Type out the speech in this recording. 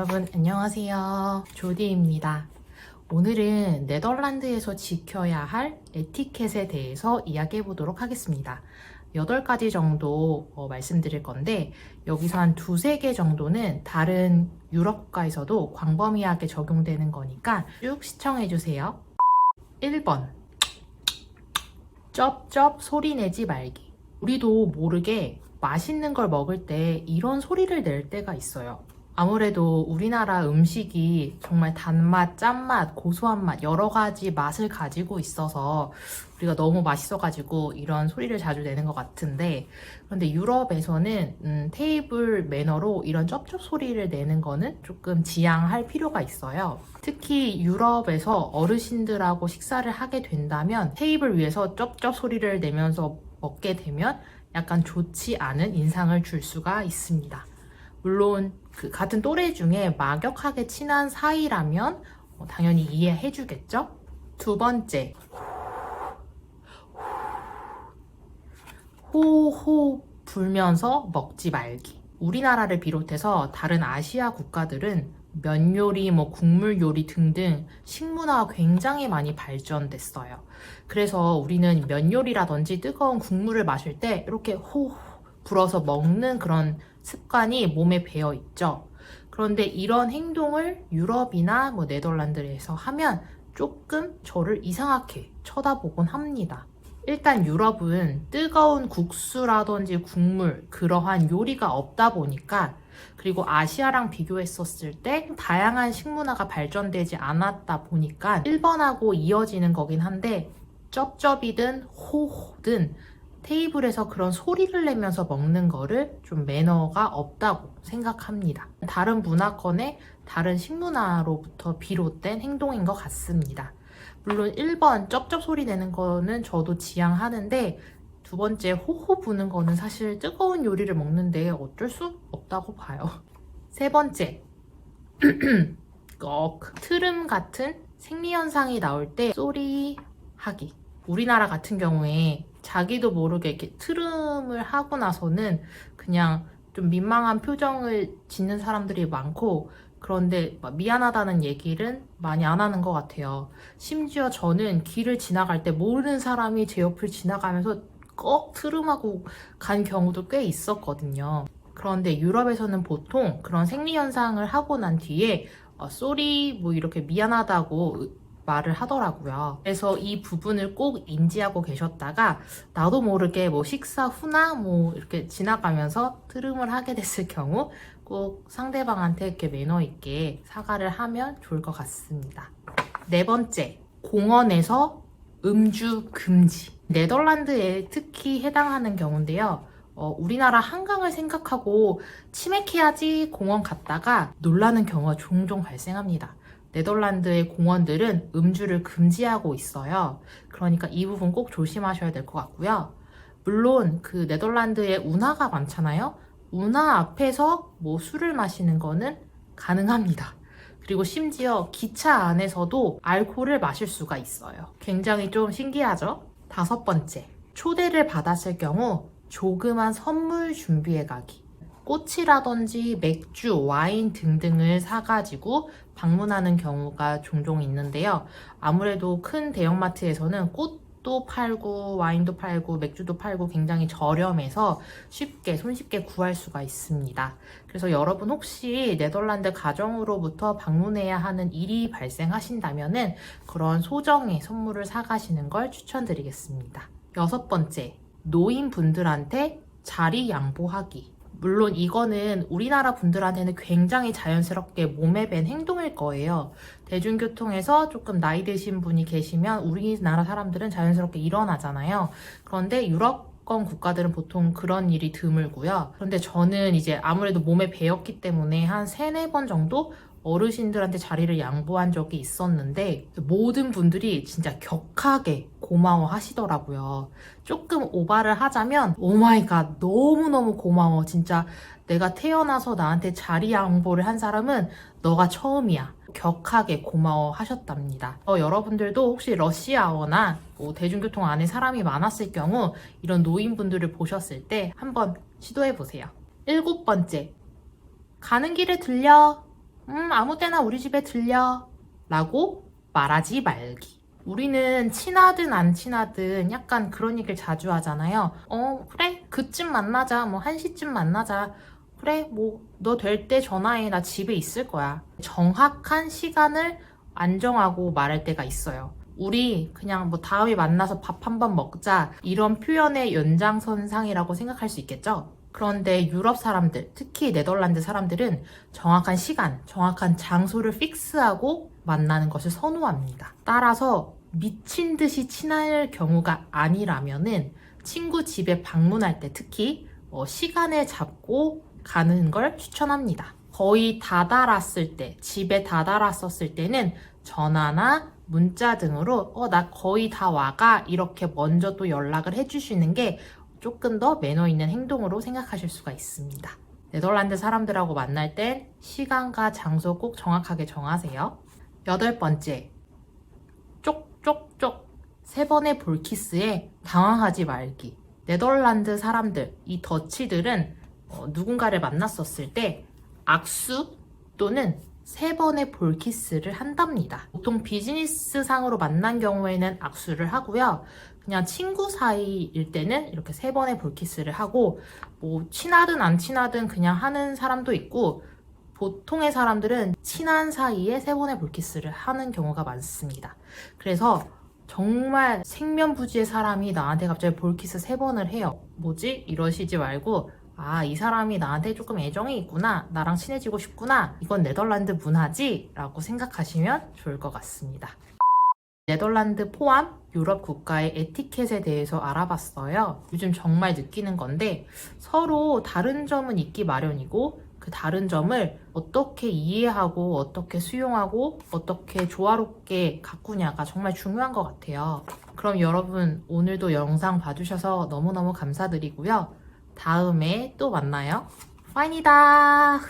여러분 안녕하세요. 조디입니다. 오늘은 네덜란드에서 지켜야 할 에티켓에 대해서 이야기해 보도록 하겠습니다. 8가지 정도 어, 말씀드릴 건데 여기서 한 두세 개 정도는 다른 유럽 국가에서도 광범위하게 적용되는 거니까 쭉 시청해 주세요. 1번 쩝쩝 소리 내지 말기 우리도 모르게 맛있는 걸 먹을 때 이런 소리를 낼 때가 있어요. 아무래도 우리나라 음식이 정말 단맛, 짠맛, 고소한 맛, 여러 가지 맛을 가지고 있어서 우리가 너무 맛있어가지고 이런 소리를 자주 내는 것 같은데 그런데 유럽에서는 음, 테이블 매너로 이런 쩝쩝 소리를 내는 거는 조금 지양할 필요가 있어요. 특히 유럽에서 어르신들하고 식사를 하게 된다면 테이블 위에서 쩝쩝 소리를 내면서 먹게 되면 약간 좋지 않은 인상을 줄 수가 있습니다. 물론 그 같은 또래 중에 막역하게 친한 사이라면 어, 당연히 이해해 주겠죠? 두 번째, 호호 불면서 먹지 말기. 우리나라를 비롯해서 다른 아시아 국가들은 면 요리, 뭐 국물 요리 등등 식문화가 굉장히 많이 발전됐어요. 그래서 우리는 면 요리라든지 뜨거운 국물을 마실 때 이렇게 호호 불어서 먹는 그런 습관이 몸에 배어 있죠. 그런데 이런 행동을 유럽이나 뭐 네덜란드에서 하면 조금 저를 이상하게 쳐다보곤 합니다. 일단 유럽은 뜨거운 국수라든지 국물, 그러한 요리가 없다 보니까 그리고 아시아랑 비교했었을 때 다양한 식문화가 발전되지 않았다 보니까 1번하고 이어지는 거긴 한데 쩝쩝이든 호호든 테이블에서 그런 소리를 내면서 먹는 거를 좀 매너가 없다고 생각합니다. 다른 문화권의 다른 식문화로부터 비롯된 행동인 것 같습니다. 물론 1번 쩝쩝 소리 내는 거는 저도 지향하는데 두 번째 호호 부는 거는 사실 뜨거운 요리를 먹는데 어쩔 수 없다고 봐요. 세 번째 꺽 트름 같은 생리현상이 나올 때 소리 하기. 우리나라 같은 경우에 자기도 모르게 이렇게 트름을 하고 나서는 그냥 좀 민망한 표정을 짓는 사람들이 많고 그런데 막 미안하다는 얘기를 많이 안 하는 것 같아요. 심지어 저는 길을 지나갈 때 모르는 사람이 제 옆을 지나가면서 꺽 트름하고 간 경우도 꽤 있었거든요. 그런데 유럽에서는 보통 그런 생리현상을 하고 난 뒤에 어, 쏘리 뭐 이렇게 미안하다고 말을 하더라고요. 그래서 이 부분을 꼭 인지하고 계셨다가 나도 모르게 뭐 식사 후나 뭐 이렇게 지나가면서 트름을 하게 됐을 경우 꼭 상대방한테 이렇게 매너 있게 사과를 하면 좋을 것 같습니다. 네 번째, 공원에서 음주 금지. 네덜란드에 특히 해당하는 경우인데요. 어, 우리나라 한강을 생각하고 치맥해야지 공원 갔다가 놀라는 경우가 종종 발생합니다. 네덜란드의 공원들은 음주를 금지하고 있어요. 그러니까 이 부분 꼭 조심하셔야 될 것 같고요. 물론 그 네덜란드에 운하가 많잖아요. 운하 앞에서 뭐 술을 마시는 거는 가능합니다. 그리고 심지어 기차 안에서도 알코올을 마실 수가 있어요. 굉장히 좀 신기하죠? 다섯 번째, 초대를 받았을 경우 조그만 선물 준비해 가기. 꽃이라든지 맥주, 와인 등등을 사가지고 방문하는 경우가 종종 있는데요. 아무래도 큰 대형마트에서는 꽃도 팔고 와인도 팔고 맥주도 팔고 굉장히 저렴해서 쉽게 손쉽게 구할 수가 있습니다. 그래서 여러분 혹시 네덜란드 가정으로부터 방문해야 하는 일이 발생하신다면은 그런 소정의 선물을 사가시는 걸 추천드리겠습니다. 여섯 번째, 노인분들한테 자리 양보하기. 물론 이거는 우리나라 분들한테는 굉장히 자연스럽게 몸에 밴 행동일 거예요. 대중교통에서 조금 나이 드신 분이 계시면 우리나라 사람들은 자연스럽게 일어나잖아요. 그런데 유럽권 국가들은 보통 그런 일이 드물고요. 그런데 저는 이제 아무래도 몸에 배었기 때문에 한 세네 번 정도 어르신들한테 자리를 양보한 적이 있었는데 모든 분들이 진짜 격하게 고마워 하시더라고요. 조금 오바를 하자면 오마이갓 너무너무 고마워. 진짜 내가 태어나서 나한테 자리 양보를 한 사람은 너가 처음이야. 격하게 고마워 하셨답니다. 어, 여러분들도 혹시 러시아어나 뭐 대중교통 안에 사람이 많았을 경우 이런 노인분들을 보셨을 때 한번 시도해 보세요. 일곱 번째, 가는 길에 들려 음, 아무 때나 우리 집에 들려. 라고 말하지 말기. 우리는 친하든 안 친하든 약간 그런 얘기를 자주 하잖아요. 어, 그래. 그쯤 만나자. 뭐, 1시쯤 만나자. 그래. 뭐, 너 될 때 전화해. 나 집에 있을 거야. 정확한 시간을 안 정하고 말할 때가 있어요. 우리 그냥 뭐 다음에 만나서 밥 한 번 먹자. 이런 표현의 연장선상이라고 생각할 수 있겠죠? 그런데 유럽 사람들, 특히 네덜란드 사람들은 정확한 시간, 정확한 장소를 픽스하고 만나는 것을 선호합니다. 따라서 미친 듯이 친할 경우가 아니라면은 친구 집에 방문할 때 특히 어, 시간을 잡고 가는 걸 추천합니다. 거의 다다랐을 때, 집에 다다랐었을 때는 전화나 문자 등으로 어, 나 거의 다 와가 이렇게 먼저 또 연락을 해주시는 게 조금 더 매너 있는 행동으로 생각하실 수가 있습니다. 네덜란드 사람들하고 만날 땐 시간과 장소 꼭 정확하게 정하세요. 여덟 번째, 쪽쪽쪽 세 번의 볼키스에 당황하지 말기. 네덜란드 사람들, 이 더치들은 어, 누군가를 만났었을 때 악수 또는 세 번의 볼키스를 한답니다. 보통 비즈니스 상으로 만난 경우에는 악수를 하고요. 그냥 친구 사이일 때는 이렇게 세 번의 볼키스를 하고 뭐 친하든 안 친하든 그냥 하는 사람도 있고 보통의 사람들은 친한 사이에 세 번의 볼키스를 하는 경우가 많습니다. 그래서 정말 생면부지의 사람이 나한테 갑자기 볼키스 세 번을 해요. 뭐지? 이러시지 말고 아, 이 사람이 나한테 조금 애정이 있구나. 나랑 친해지고 싶구나. 이건 네덜란드 문화지? 라고 생각하시면 좋을 것 같습니다. 네덜란드 포함 유럽 국가의 에티켓에 대해서 알아봤어요. 요즘 정말 느끼는 건데 서로 다른 점은 있기 마련이고 그 다른 점을 어떻게 이해하고 어떻게 수용하고 어떻게 조화롭게 가꾸냐가 정말 중요한 것 같아요. 그럼 여러분 오늘도 영상 봐주셔서 너무너무 감사드리고요. 다음에 또 만나요. 파인이다.